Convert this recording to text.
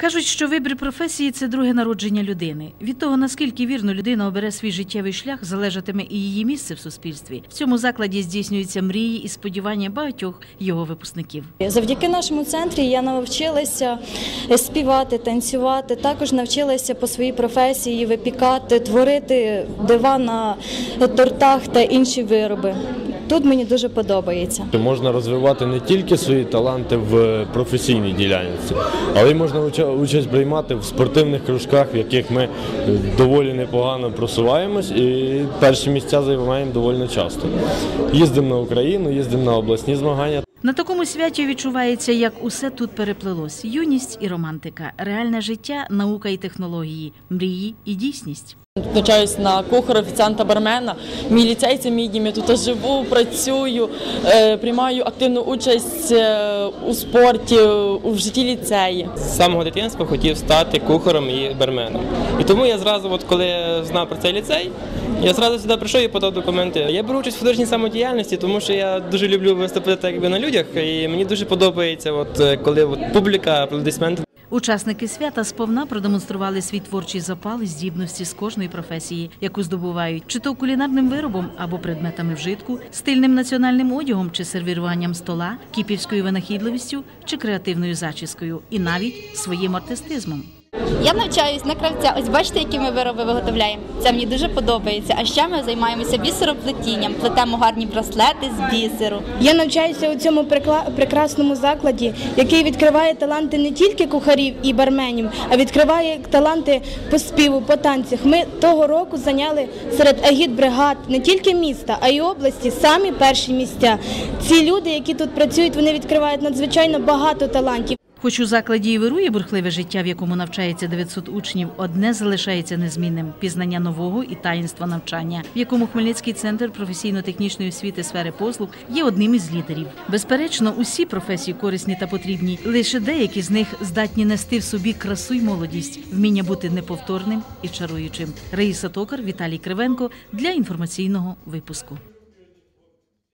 Кажуть, що вибір професії це друге народження людини. Від того, наскільки вірно людина обере свій життєвий шлях, залежатиме і її місце в суспільстві. В цьому закладі здійснюються мрії і сподівання багатьох його випускників. Завдяки нашому центрі я навчилася співати, танцювати. Також навчилася по своїй професії випікати, творити дива на тортах та інші вироби. Тут мені дуже подобається. Можна розвивати не тільки свої таланти в професійній ділянці, але й можна участь приймати в спортивних кружках, в яких ми доволі непогано просуваємось і перші місця займаємо доволі часто. Їздимо на Україну, їздимо на обласні змагання. На такому святі відчувається, як усе тут переплелось: юність і романтика, реальне життя, наука і технології, мрії і дійсність. Навчаюсь на кухара, офіціанта, бармена. Мій ліцей це мій дім. Я тут живу, працюю, е, приймаю активну участь е, у спорті, у житті ліцеї. З самого дитинства хотів стати кухарем і барменом. І тому я зразу, от коли знав про цей ліцей, я зразу сюди прийшов і подав документи. Я беру участь в художній самодіяльності, тому що я дуже люблю виступити якби на людях, і мені дуже подобається, от е, коли от, публіка, аплодисменти. Учасники свята сповна продемонстрували свій творчий запал і здібності з кожної професії, яку здобувають, чи то кулінарним виробом або предметами вжитку, стильним національним одягом чи сервіруванням стола, кіпівською винахідливістю чи креативною зачіскою, і навіть своїм артистизмом. Я навчаюсь на кравця. Ось бачите, які ми вироби виготовляємо. Це мені дуже подобається. А ще ми займаємося бісероплетінням, плетемо гарні браслети з бісеру. Я навчаюся у цьому прекрасному закладі, який відкриває таланти не тільки кухарів і барменів, а відкриває таланти по співу, по танцях. Ми того року зайняли серед агіт-бригад не тільки міста, а й області самі перші місця. Ці люди, які тут працюють, вони відкривають надзвичайно багато талантів. Хоч у закладі і вирує бурхливе життя, в якому навчається 900 учнів, одне залишається незмінним пізнання нового і таїнства навчання, в якому Хмельницький центр професійно-технічної освіти сфери послуг є одним із лідерів. Безперечно, усі професії корисні та потрібні. Лише деякі з них здатні нести в собі красу й молодість, вміння бути неповторним і чаруючим. Раїса Токар, Віталій Кривенко для інформаційного випуску.